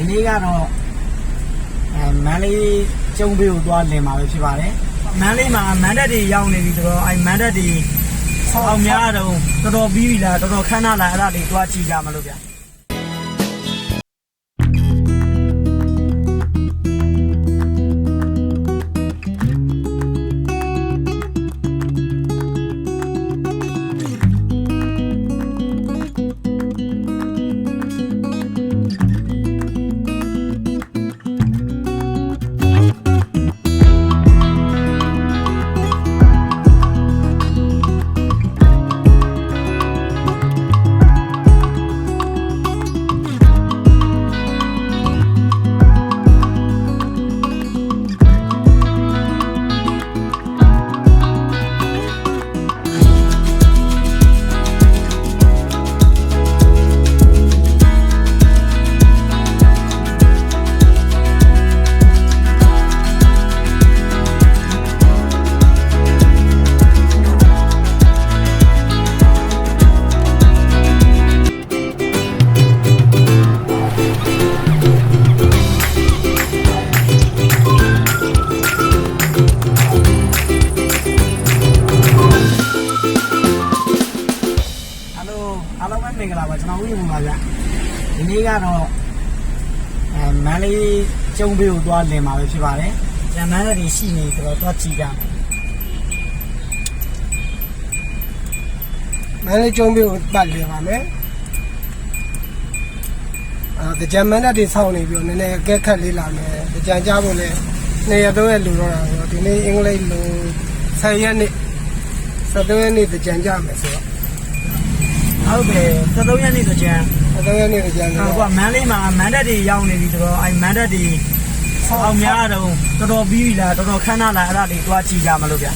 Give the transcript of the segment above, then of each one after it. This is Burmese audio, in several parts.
ဒီနေ့ကတော့အဲမန္တလေးကျုံပေးကိုသွားလင်มาပဲဖြစ်ပါတယ်မန္တလေးမှာမန္တတွေရောက်နေပြီဆိုတော့အဲမန္တတွေအောင်များတော့တော်တော်ပြီးပြီလားတော်တော်ခမ်းနားလားအဲ့ဒါတွေသွားကြည့်ကြမလို့ဗျာ လုံးအားလုံးပဲမင်္ဂလာပါကျွန်တော်ဦးရေပါဗျဒီနေ့ကတော့အဲမန္တလေးကျုံပေးကိုသွားလင်มาပဲဖြစ်ပါတယ်ကျန်မန္တလေးရှိနေဆိုတော့သွားကြည့်ကြမယ်မန္တလေးကျုံးပြီးပတ်လည်ပါမယ်အာကြံမန်းတက်တွေဆောင်းနေပြီးတော့နည်းနည်းအကဲခတ်လေးလာမယ်ကြံကြဖို့လဲနေ့ရက်တော့ရလူတော့တာဆိုတော့ဒီနေ့အင်္ဂလိပ်လို10ရက်နေ့73ရက်နေ့ကြံကြမယ်ဆိုတော့ ဟုတ်ကဲ့73ရက်နေ့ဆိုကျန်73ရက်နေ့ကြံဟိုတော့ကမန္တလေးမှာမန္တတွေရောက်နေပြီဆိုတော့အဲမန္တတွေအောင်များတော့တော်တော်ပြီးပြီလားတော်တော်ခမ်းနားလားအဲ့ဒါတွေသွားကြည့်ကြမလို့ဗျာ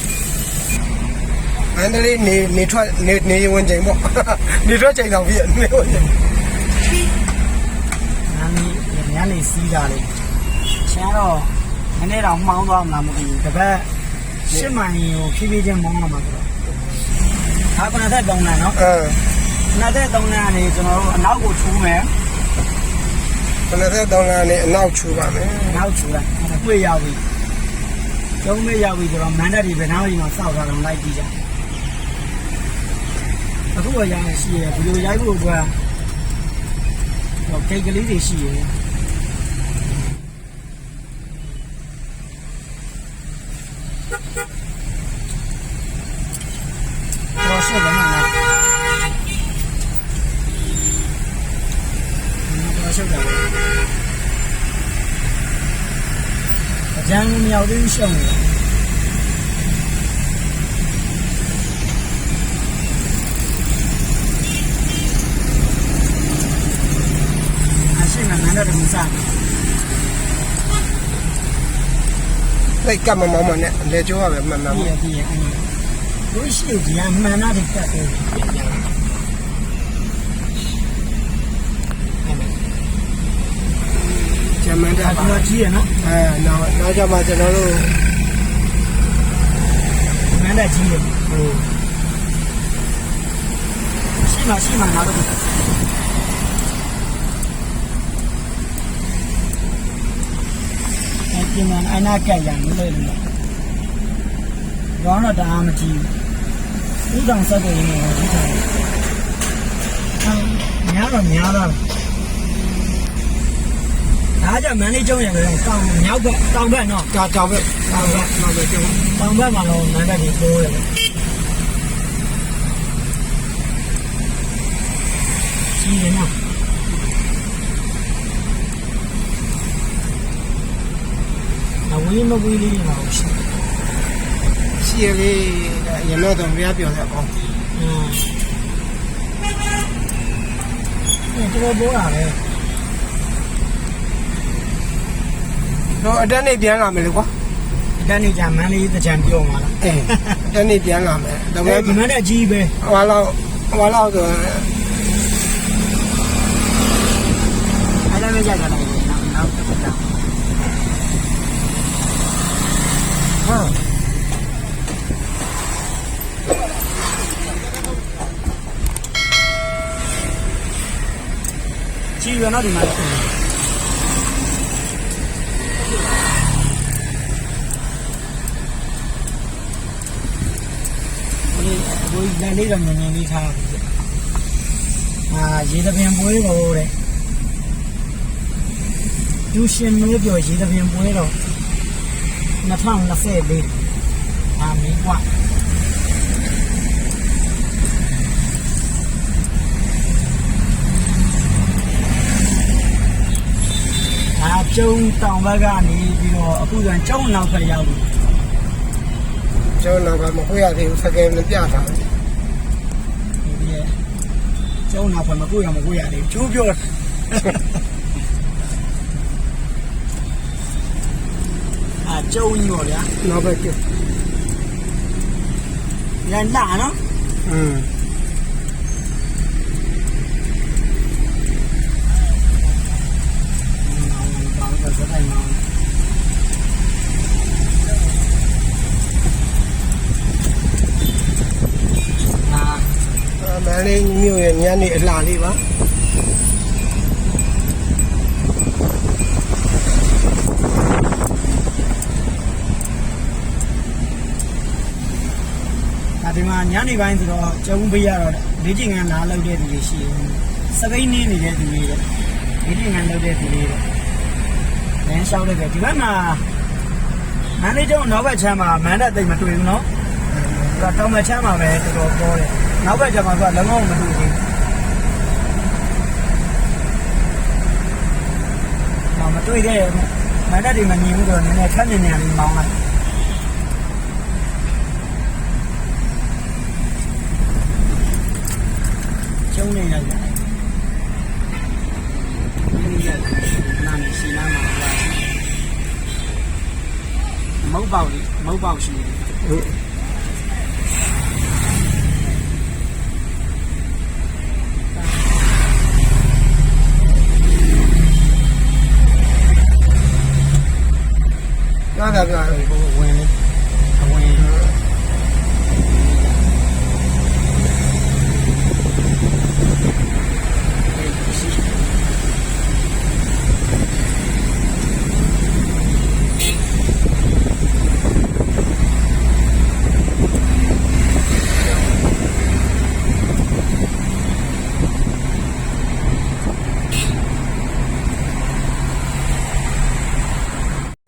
မန္တလေးနေနေထွက်နေနေဝင်ချိန်ပေါ့နေထွက်ချိန်ဆောင်ပြီးနေဝင်ချိန်ညနေညနေစီးတာလေချမ်းတော့နည်းနည်းတော့မှောင်းသွားမလားမသိဘူးတပတ်ရှစ်မိုင်ကိုဖြည်းဖြည်းချင်းမောင်းလာမှာဆိုတော့ဒါကနသက်တုံးလာနော်အဲ နသက်တုံးလာနေကျွန်တော်တို့အနောက်ကိုထူးမယ်93လမ်းနဲ့အနောက်ချူပါမယ်နောက်ထူလိုက်တွေ့ရောက်ပြီကျုံးမေးရောက်ပြီဆိုတော့မန္တလေးဘယ်နားကြီးမှာစောက်ထားတော့လိုက်ကြည့်ကြအခုကရရင်ရှိရဘယ်လိုရိုက်ဖို့အတွက်ဟိုကိတ်ကလေးတွေရှိရတော့ဆက်တယ်နော်တော့ဆက်တယ် အကြမ်းမြောက်သေးရှုံးတယ်အရှိမနန္ဒတမစားလိုက်ကပ်မမောင်းမနဲ့လေကျိုးရပဲမှန်မှန် ပြည့်ပြည့်အဲ့ဒီတို့ရှိကြရမှန်နာတွေတက်တယ်ပြန်ပြန်အဲ့ဒါ ဂျ မန်တက်ဒါပါတော့ကြီးရနော်အဲနောက်နောက်ကြမှာကျွန်တော်တို့မန္တကြီးရဟိုရှိမှရှိမှနောက်တော့အဲ့ဒီမှာအနာကက်ရမလို့လို့ရောင်းတော့တအားမကြည့်ဘူးဥဒောင်ဆက်တယ်နေတယ်ဒီတိုင်းအများတော့များတော့ ဒါကြမန်လေးကျုံရပဲတောင်မြောက်ဘက်တောင်ဘက်နော်ကြောင်ကြောင်ပဲတောင်ဘက်နောက်ပဲကျုံတောင်ဘက်မှာတော့မန္တလေးတိုးတယ်ကြီးတယ်နော်နဝင်းမကွေးလေးတွေမှာရှိတယ်ရှိရလေးရတော့တော့ပြပြောရအောင်။အင်းတော်ဘောရပဲ တော့အတက်နေပြန်လာမယ်လေကွာ။အတန်းနေကြမန်းလေးတကြံပြောမှာလားအေးအတက်နေပြန်လာမယ်ဒါ။ပေအဲဒီမမဲ့န်းတဲ့အကြီးပဲဟွာလောက်ဟွာလောက်ဆို။အဲ့ဒါပဲကြတာလည်းနောက်နောက်တစ်ခါ။ဟာကြီးရနော်ဒီမှာ ကိုယ်လည်းလေးတော့ငငယ်လေးထားပြီ။အာရေသပင်ပွဲတော့တဲ့။ဒူရှင်မျိုးပြောရေသပင်ပွဲတော့2024လေး။အာမင်းကွာ။ ကျုံတောင်ဘက်ကနေပြီးတော့အခုကကျုံနောက်ဖက်ရောက်ပြီကျွန်တော်ကမခွေရသေးဘူးစကယ်နဲ့ပြတာဒီရဲ့ကျုံနောက်ဖက်မကိုရမကိုရသေးဘူးကျိုးပြောတယ်အာကျုံကြီးပေါ့ဗျာနောက်ပဲကျရန်လာနော်อืม လေးမြို့ရဲ့ညနေအလှလေးပါဒါဒီမှာညနေပိုင်းဆိုတော့ကျုံပေးရတော့လေ့ကျင့်ခန်းလာလုပ်တဲ့သူတွေရှိတယ်စပိန်နေနေတဲ့သူတွေလေ့ကျင့်ခန်းလုပ်တဲ့သူတွေလမ်းလျှောက်တဲ့ဒီဘက်မှာမန်လေးကျောင်းနောက်ဘက်ချမ်းမှာမန်တက်တိတ်မတွေ့ဘူးနော်ဒါတောင်ဘက်ချမ်းမှာပဲတော်တော်ပေါ်တယ် နောက်ဘက်ကျမှဆိုတော့လုံးဝမတွေ့ဘူးတော့မတွေ့တဲ့မန်တက်တွေမမြင်ဘူးတော့နည်းနည်းခက်နေနေလေးမောင်းလိုက်ကျုံးနေရတယ်။ဒီရက်နာမည်ရှိနာမှာလာမုတ်ပေါက်လေးမုတ်ပေါက်ရှိတယ်ဟုတ်ရတာပြတယ် ဟိုဝင်လေးအဝင်ရှိ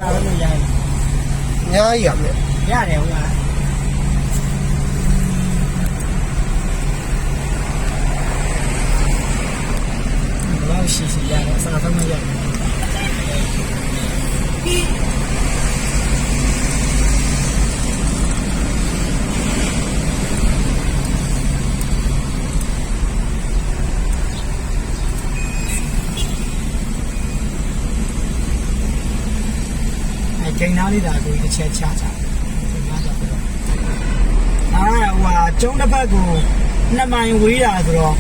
ဒါလည်းရတယ် အများကြီးရမယ် ရတယ်ဟုတ်လားဘယ်လောက်ရှိရှိရတယ်စားသုံးမရတယ်အဲဂိမ်းသားလေးဒါကိုတစ်ချက်ချချဂိမ်းသားတော့တော့အာဟိုဟာ ကျုံးတစ်ဖက်ကိုနှစ်မိုင်ဝေးတာဆိုတော့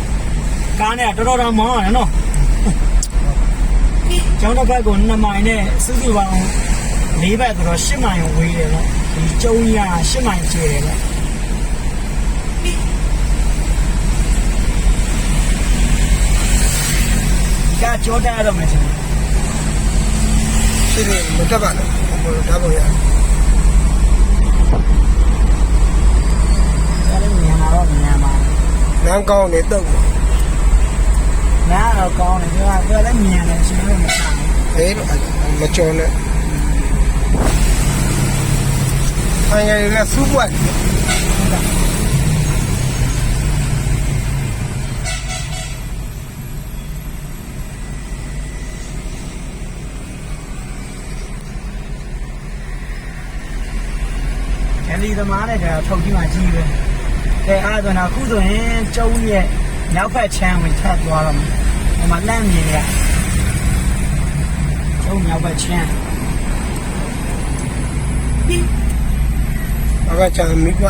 ကားနဲ့တော်တော်တော်မောင်းရတယ်နော်ကျုံးတစ်ဖက်ကိုနှစ်မိုင်နဲ့စုစုပေါင်းလေးဘက်ဆိုတော့ရှစ်မိုင်ဝေးတယ်နော်ဒီကျုံးကြီးကရှစ်မိုင်ကျယ်တယ်နော်ဒီကကြောတက်ရတော့မယ်ရှင်ရှိတယ်မတက်ပါနဲ့ဘယ်လိုဓာတ်ပုံရဒါလည်းမြန်လာတော့မြန်ပါလမ်းကောင်းနေတော့နားတော့ကောင်းတယ်ပြောပြောလည်းမြန်တယ်ရှ င်လို့မဆောင်ဘူးဟေးမကြော်နဲ့အငယ်လည်းစူးပွက်ဟုတ်ကဲ့တယ်လီသမားနဲ့ကတော့ထုတ် ကြည့်မှကြီးပဲ။ကဲအားဆိုတော့အခုဆိုရင်ကျုံရဲ့မြောက်ဘက်ချမ်းဝင်ထပ်သွားတော့မယ်။ဒီမှာလမ်းမြင်ရ။ကျုံမြောက်ဘက်ချမ်းဘာကချမ်းမိကွ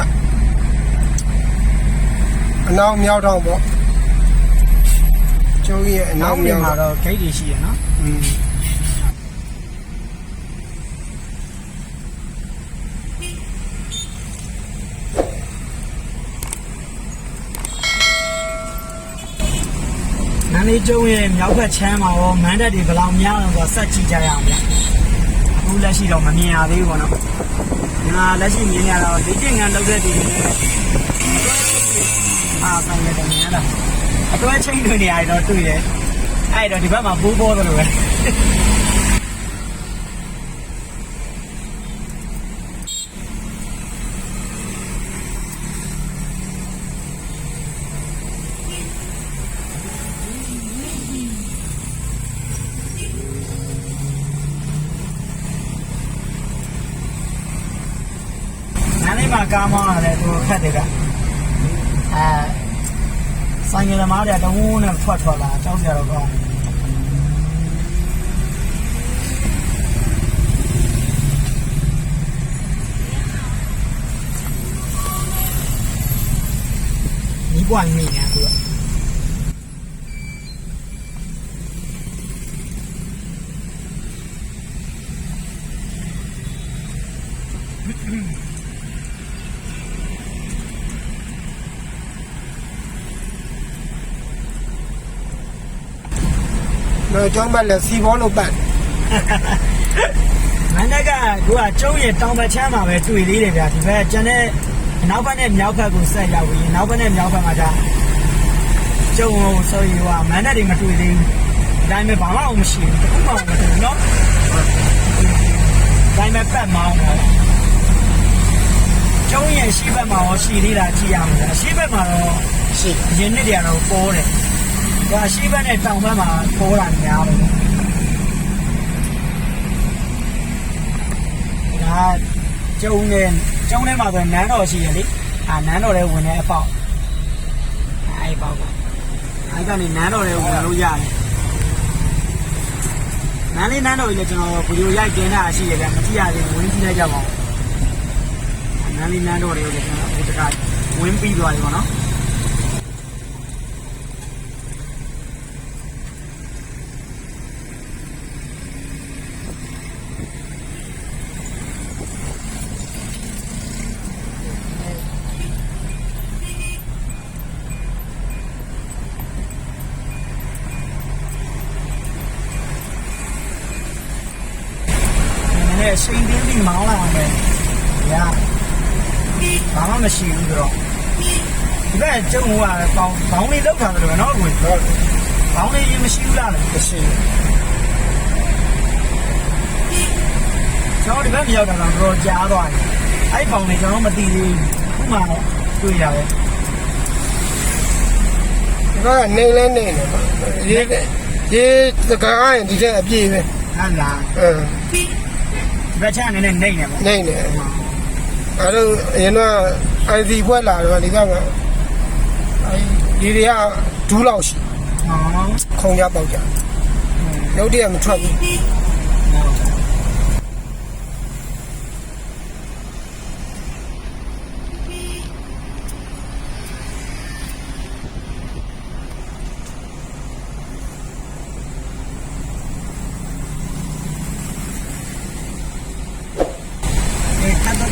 အနောက်မြောက်တော့ပေါ့ကျိုးကြီးရဲ့အနောနောက်က်မြမြောင်က်မှာတော့တော့ဂိတ်တွေရှိရနော်อืม။ နန်းလေးကျုံရဲ့မြောက်ဘက်ချမ်းမှာရောမန်းတက်တွေဘယ်လောက်များလဲဆိုတော့ဆက်ကြည့်ကြရအောင်ဗျ။အခုလက်ရှိတော့မမြင်ရသေးဘူးပေါ့နော်ငါလက်ရှိမြင်ရတော့ဒီကျင်ငန်းလောက်တဲ့ဒီနေအာဆိုင်ရတယ်မြင်ရတာအတွဲချင်းတွေနေရာတော့တွေ့တယ်အဲ့တော့ဒီဘက်မှာဘိုးဘောသလိုပဲ နားလေးမှာကားမောင်းရတယ်သူခက်တယ်ကအဲဆိုင်ငယ်သမားတွေကတဝ န်းနဲ့ထွက်ထွက်လာကြောက်ကြတော့ကောင်းဒီပွားနေနေသူက တော့ကျောင်းဘက်လည်းစီဘောလို့ပတ် မန္တကသူကကျုံးရဲ့တောင်ဘက်ချမ်းမှာပဲတွေ့သေးတယ်ဗျာဒီဘက်ကျန်တဲ့အနောက်ဘက်နဲ့မြောက်ဘက်ကိုဆက်ရောက်ပြီးနောက်ဘက်နဲ့မြောက်ဘက်မှာဒါကျုံကိုဆိုရင်ဟိုမန္တတွေမတွေ့သေးဘူးဒါပေမဲ့ဘာမှမရှိဘူးတစ်ခုမှမတွေ့ဘူးเนาะဒါပေမဲ့ပတ်မောင်းတော့ကျုံးရဲ့ရှိဘက်မှာရောရှိသေးတာကြည့်ရမှာလားရှိဘက်မှာတော့ ရှိ ရင်းနစ်တွေကတော့ပေါ်တယ် ဒါရှိဘက်နဲ့တောင်ဘက်မှာပေါ်တာများတယ်ဒါကျုံနဲ့ကျုံထဲမှာဆိုနန်းတော်ရှိရလေအာနန်းတော်ထဲဝင်တဲ့အပေါက်အဲ့ပေါက်ကအဲ့ကနေနန်းတော်ထဲဝင်လို့ရတယ်နန်းလေးနန်းတော်ကြီးလည်းကျွန်တော်ဗီဒီယိုရိုက်တင်တာရှိရပြန်မကြည့်ရသေးဘူးဝင်ကြည့်လိုက်ကြပါဦးနန်းလေးနန်းတော်တွေကိုလည်းကျွန်တော်အခုတခါဝင်ပြီးသွားပြီပေါ့နော်နည်းနည်းရှိန်တင်းပြီးမောင်းလာအောင်ပဲ။ညာဘာမှမရှိဘူးဆိုတော့ဒီဘက်ကျုံကပေါင်းဘောင်းလေးလောက်ထားတယ်လို့ပဲနော်ကို ဟုတ် ဘောင်းလေးရင်မရှိဘူးလားလဲ မရှိ ကျွန်တော်ဒီဘက်မရောက်တာတော့တော်ကြားသွားတယ်။ အဲ့ဘောင်းလေးကျွန်တော်မသိသေးဘူး။ခုမှတော့တွေ့ရပဲဒီကနေလဲနေနေပါရေးရေးတကားရင်ဒီတဲ့အပြည့်ပဲ။ဟာလားအင်းဒီဘက်ချမ်းနည်းနည်းနေနေပါနေနေအဲ့တော့အရင်တော့ IC ဖွဲ့လာတော့ဒီကကအဲဒီတွေကဒူးလောက်ရှိ။ဟောခုံရပေါက်ကြရုပ်တရက်မထွက်ဘူး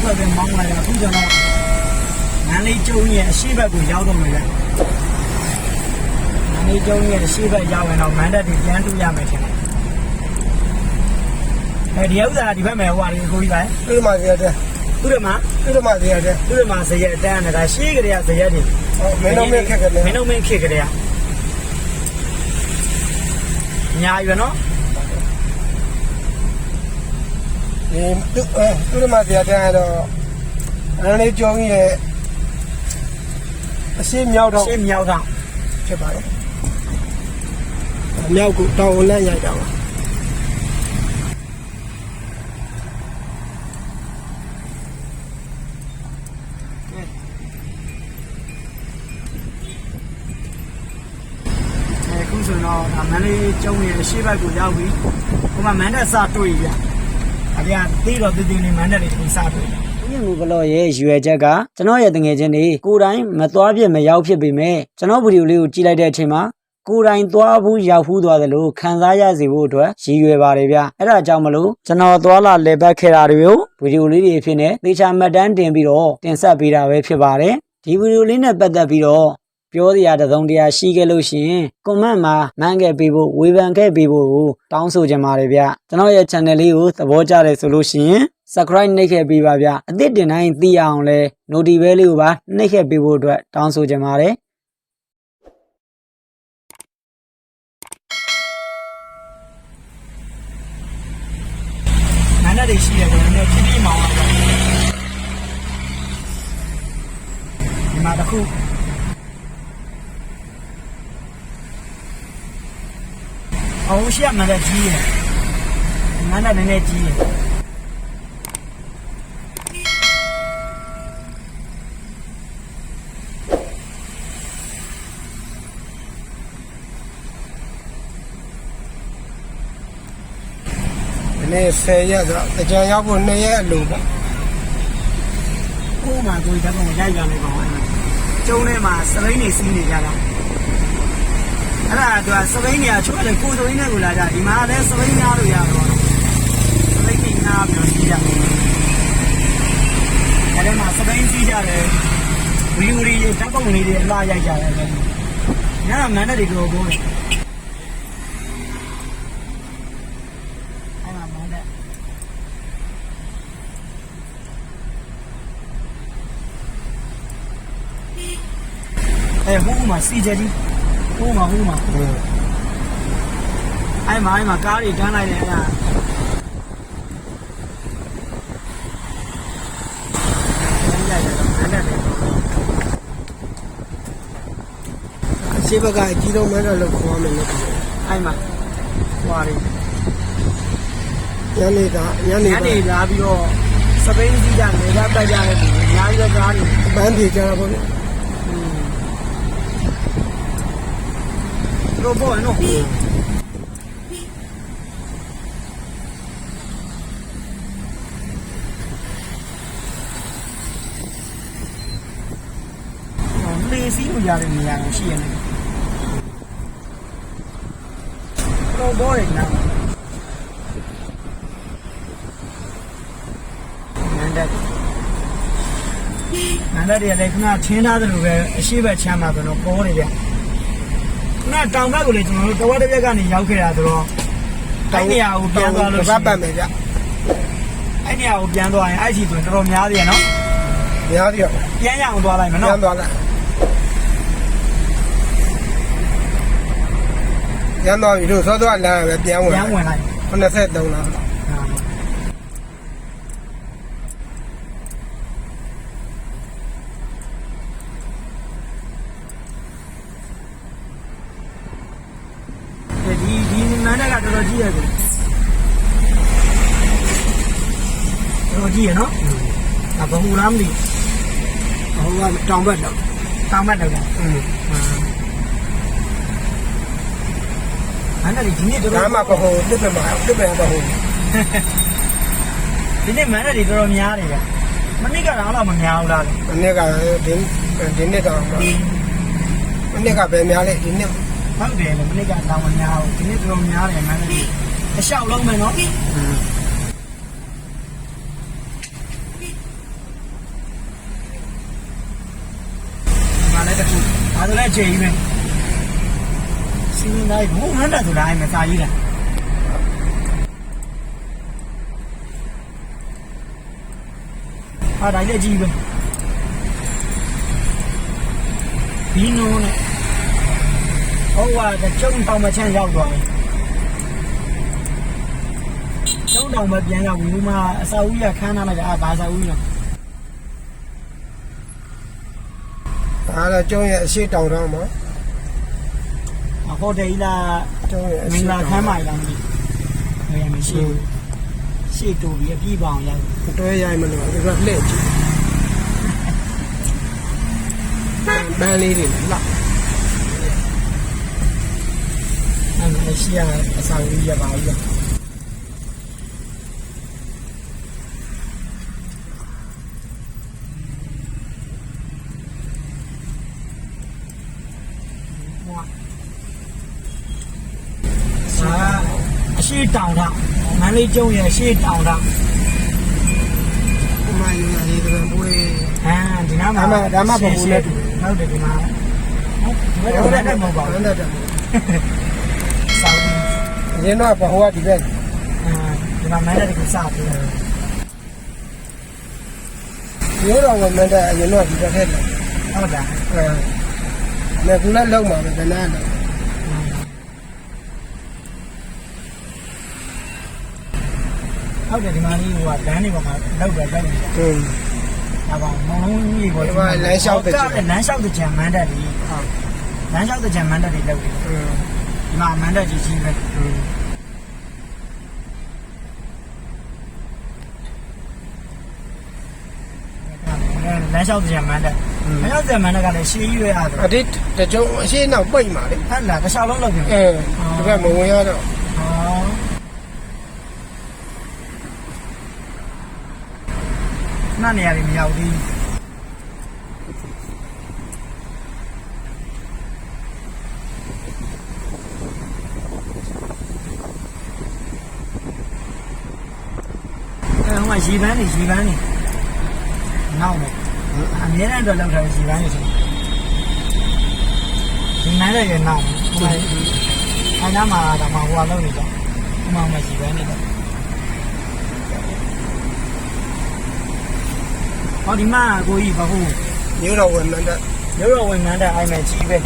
ဒီခတ်တော့ပဲမောင်းလာတာအခုကျွန်တော်နန်းလေးကျုံရဲ့အရှိဘက်ကိုရောက်တော့မယ်ဗျ။နန်းလေးကျုံရဲ့အရှိဘက်ရောက်ရင်တော့မန္တတီပြန်တူရမယ်ထင်တယ်။အဲဒီဥစ္စာဒီဘက်မှာဟိုဟာလေးကိုကြီးပါပြမစီရတဲ့သူတို့မှာပြမစီရ တဲ့သူတို့မှာဇရက်တန်းနေတာရှိကြရဇရက်တွေမင်းတို့မင်းခက်ခက်နေမင်းတို့မင်းခေကြရညာရွယ်နော်ဒီသူအဲပြမစီရတဲ့တော့အဲ့လေးကျောင်းကြီးရဲ့အရှိမြောက်တော့ရှင်းမြောက်တော့ဖြစ်ပါတယ်မြောက်ကိုတောင်းနဲ့ရိုက်တာပါအခုဆိုတော့ဒါမန္တလေးကျုံရဲ့အရှိဘက်ကိုရောက်ပြီဟိုမှာမန္တစတွေ့ရ အပြာသေးတော့တည်တည်လေးမန္တလေးကိုစတွေ့ညငူဘလော့ရဲ့ရွယ်ချက်ကကျွန်တော်ရဲ့တငယ်ချင်းတွေကိုယ်တိုင်မသွားဖြစ်မရောက်ဖြစ်ပေမဲ့ကျွန်တော်ဗီဒီယိုလေးကိုကြည့်လိုက်တဲ့အချိန်မှာကိုယ်တိုင်သွားဘူးရောက်ဘူးသွားတယ်လို့ခံစားရစေဖို့အတွက်ရည်ရွယ်ပါတယ်ဗျအဲ့ဒါကြောင့်မလို့ကျွန်တော်သွားလာလေပတ်ခဲ့တာတွေကိုဗီဒီယိုလေးတွေဖြစ်နေသေချာမှတ်တမ်းတင်ပြီးတော့တင်ဆက်ပေးတာပဲဖြစ်ပါတယ်ဒီဗီဒီယိုလေးနဲ့ပတ်သက်ပြီးတော့ ပြောစရာတစ်စုံတရာရှိခဲ့လို့ရှိရင် comment မှာမှန်းခဲ့ပေးဖို့ဝေဖန်ခဲ့ပေးဖို့ကိုတောင်းဆိုချင်ပါတယ်ဗျကျွန်တော်ရဲ့ channel လေးကိုသဘောကျတယ်ဆိုလို့ရှိရင် subscribe နှိပ်ခဲ့ပေးပါဗျအသစ်တင်တိုင်းသိရအောင်လဲ notification လေးကိုပါနှိပ်ခဲ့ပေးဖို့အတွက်တောင်းဆိုချင်ပါတယ်နာနဲ့တွေရှိတယ်ကွာနည်းပြင်းပြင်းမောင်းအောင်ဒီမှာတစ်ခု အောင်ရှိရမှလည်းကြီးရယ်နာနဲ့နည်းနည်းကြီးရယ်ဒီနေ့10ရက်ဆိုတော့ကြံရောက်ဖို့2ရက်အလိုပေါ့ဥမာကိုတကောင်ရိုက်ရမယ်ကောင်ကျုံထဲမှာစပိန်နေစီးနေကြတာ အဲ့ဒါသူကစပိန်နေကချိုးတယ်ကိုယ်စပိန်နဲ့ကိုလာကြဒီမှာလည်းစပိန်များလို့ရတော့စပိန်နေငါပြီးတော့စီးကြတယ်အဲ့ဒီမှာစပိန်စီးကြတယ်ဝီဝီလေးတပ်ပုံလေးတွေအလားရိုက်ကြတယ်ညကမန်တဲ့တွေကိုကိုအဲ့မှာမန်တဲ့အဲ ဟိုးမှာစီကြကြီးဟိုးမှာဟိုးမှာအဲ့မှာအဲ့မှာကားတွေတန်းလိုက်တယ်အဲ့ဒါအဲ့ရှေ့ဘက်ကအကြီးဆုံးမန်းတော့လို့ခေါ်မယ်လို့မှာဟွာတွေညနေကညနေညကနေလာပြီးတော့စပိန်စီးကြနေကြပတ်ကြတဲ့သူအများကြီးပဲကားတွေပန်းပြေကြတာပေါ့လေ တို့ပေါ့နော်လေစီးလို့ရတဲ့နေရာကိုရှိရတယ်တော့ဘောရနာနန္ဒတ်နန္ဒတ်တွေလည်းခဏထင်းထားတယ်လို့ပဲအရှိဘက်ချမ်းမှာဆိုတော့ပေါ်နေဗျ ခဏတောင်ဘက်ကိုလည်းကျွန်တော်တို့တဝက်တစ်ပြက်ကနေရောက်ခဲ့တာဆိုတော့တိုင်းနေရာကိုပြန်သွားလို့တရှိပတ်ပတ်ရင်မယ်ဗျအဲ့နေရာကိုပြန်သွားရင်အဲ့ချီဆိုရင်တော်တော်များသေးရနော်များတယ်ပြန်ရအောင်သွားလိုက်မယ်ပြန်နော်သွားလိုက်ပြန်သွားပြီတို့စောစောလမ်းပဲပြန်ဝင်ပြန်ဝင်လိုက်83လား ဒီဒီမန်တ က်ကတော်တော်ကြီးရတယ်တော်တော်ကြီးရနော်ဒါဘုံလားမသိဟိုကတောင်ဘက်တော့တောင်ဘက်တော့လားอืมမန်တက်ဒီနေ့တော်ဒါတော်မှပဟိုတစ်ပင်မှာတစ်ပင်ပဟိုဒီနေ့မန်တက်ဒီတော်တော်များနေကြမနစ်ကတော့တော့မများဘူးလားမနေ့ကဒီဒီနေ့တော့မနေ့ကပဲများလေဒီနေ့ ဟုတ်တယ်လေမနစ်ကတော့မများဘူးဒီနေ့တော်တော်များတယ်မန်တက်ဒီအလျှောက်လုံးမယ်နော်မလည်းတခုဒါဆိုလည်းချိန်ကြီးပဲစီမင်းတိုင်းဘုံမန်တက်ဆိုတာအဲ့မစာကြီးလားဟာတိုင်းလည်းကြီးပဲဘီနိုနဲ့ ဟိုကကျုံတောင်မချမ်းရောက်သွားပြီကျုံတောင်မပြန်ရောက်ဘူးဒီမှာအစာဦးရခန်းထားလိုက်တာအာဘာစာဦးရောဒါတော့ကျုံးရဲ့အရှိတောင်တော့မှာဟိုတယ်လာကျုံးရဲ့အမရှိင်္ဂလာတောင်ခမ်းပါလားမသိဘူးဟဲ့မရှိဘူးရှေ့တူပြီးအပြည့်ပေါအောင်ရောက်တွဲရိုက်မလို့ဒီကလှည့်ကြည့်မန်းလေးတွေလာ အဲ့ဒါရှိရအစာဦးရပါဘူးစာအရှိတောင်တာမန္တလေးကျုံရဲ့အရှိတောင်တာဥမာယူရလေးတွေပွေးအာဒီနားမှာဒါမှဒါမှပုံပုံနဲ့တူဟုတ်တယ်ဒီမှာဒီဘက်ကလည်းမဟုတ်ပါဘူးမန္တတက်စောင်းအ ရင်းတော့ဘဟိုကဒီဘက်ဒီမှာမန္တလေးကိုစပြီးတယ်ရိုးတော်ကမန္တလေးအရင်တော့ဒီဘက်ထဲလာဟုတ်လားအဲလက်ကူလည်းလောက်မှာပဲဒါနဲ့တော့ဟုတ်တယ်ဒီမှာကြီးဟိုကလမ်းတွေပေါ်မှာလောက်ပဲလိုက်နေတာဟုတ်ဒါပါမောင်လုံးကြီးပေါ်ဒီမှာလမ်းလျှောက်တဲ့လမ်းလျှောက်တဲ့ဂျမန်တက်ကြီးဟုတ်လမ်းလျှောက်တဲ့ဂျမန်တက်ကြီးလောက်တယ်ဟုတ် ဒီမှာမန်တက်ကြီးကြီးပဲอืมလမ်းလျှောက်တဲ့ကြံမန်တက်လမ်းလျှောက်တဲ့မန်တက်ကလည်းရှေးကြီးပဲအားတော့အဒီတကြုံအရှိနောက်ပိတ်ပါလေအဲ့လားတစ်ခြားလုံးလောက်ပြန်အဲဒီဘက်မဝင်ရတော့ဟောနားနေရာတွေမရောက်သေးဘူး မှာရေပန်းနေရေပန်းနေနောက်နေအမြဲတမ်းတော့လောက်ထားရေပန်းနေဆိုဒီနိုင်လည်းရနောက်ဟိုအဲနားမှာတော့ဟိုကလောက်နေကြဟိုမှာမှရေပန်းနေတော့ဟောဒီမှာကိုကြီးဘာဟုတ်ရိုးတော်ဝင်မန္တရုပ်တော်ဝင်မှန်းတဲ့အိုင်မယ်ကြီးပဲ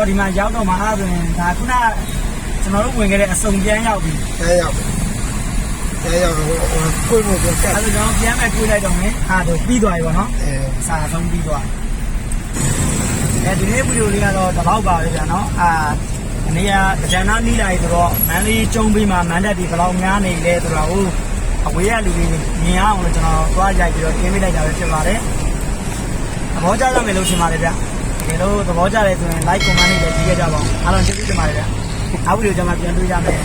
ဟောဒီမှာရောက်တော့မှအဲ့ဒါဆိုရင်ဒါခုနကျွန်တော်တို့ဝင်ခဲ့တဲ့အစုံပြန်ရောက်ပြီအဲရောက်အဲရောက်ဟိုကိုယ်ကိုကတ်အဲ့ဒါကြောင့်ပြန်မဲ့တွေးလိုက်တော့မယ်ဟာတော့ပြီးသွားပြီပေါ့နော်အဲစာဆုံးပြီးသွားအဲဒီနေ့ဗီဒီယိုလေးကတော့တလောက်ပါပဲဗျာနော်အာအနေရကြံနာနီးလာပြီဆိုတော့မန်လေးကျုံပြီးမှမန်တက်ဒီဘယ်လောက်များနေလဲဆိုတော့ဟိုအဝေးရလူတွေမြင်အောင်လို့ကျွန်တော်သွားရိုက်ပြီးတော့တင်ပေးလိုက်တာပဲဖြစ်ပါတယ်သဘောကျကြမယ်လို့ထင်ပါတယ်ဗျ ဒီလိုသဘောကျတယ်ဆိုရင် like comment လေးလည်းကြည့်ကြကြပါဦးအားလုံးကျေးဇူးတင်ပါတယ်ဗျနောက်ဗီဒီယိုကျမှပြန်တွေ့ကြမယ်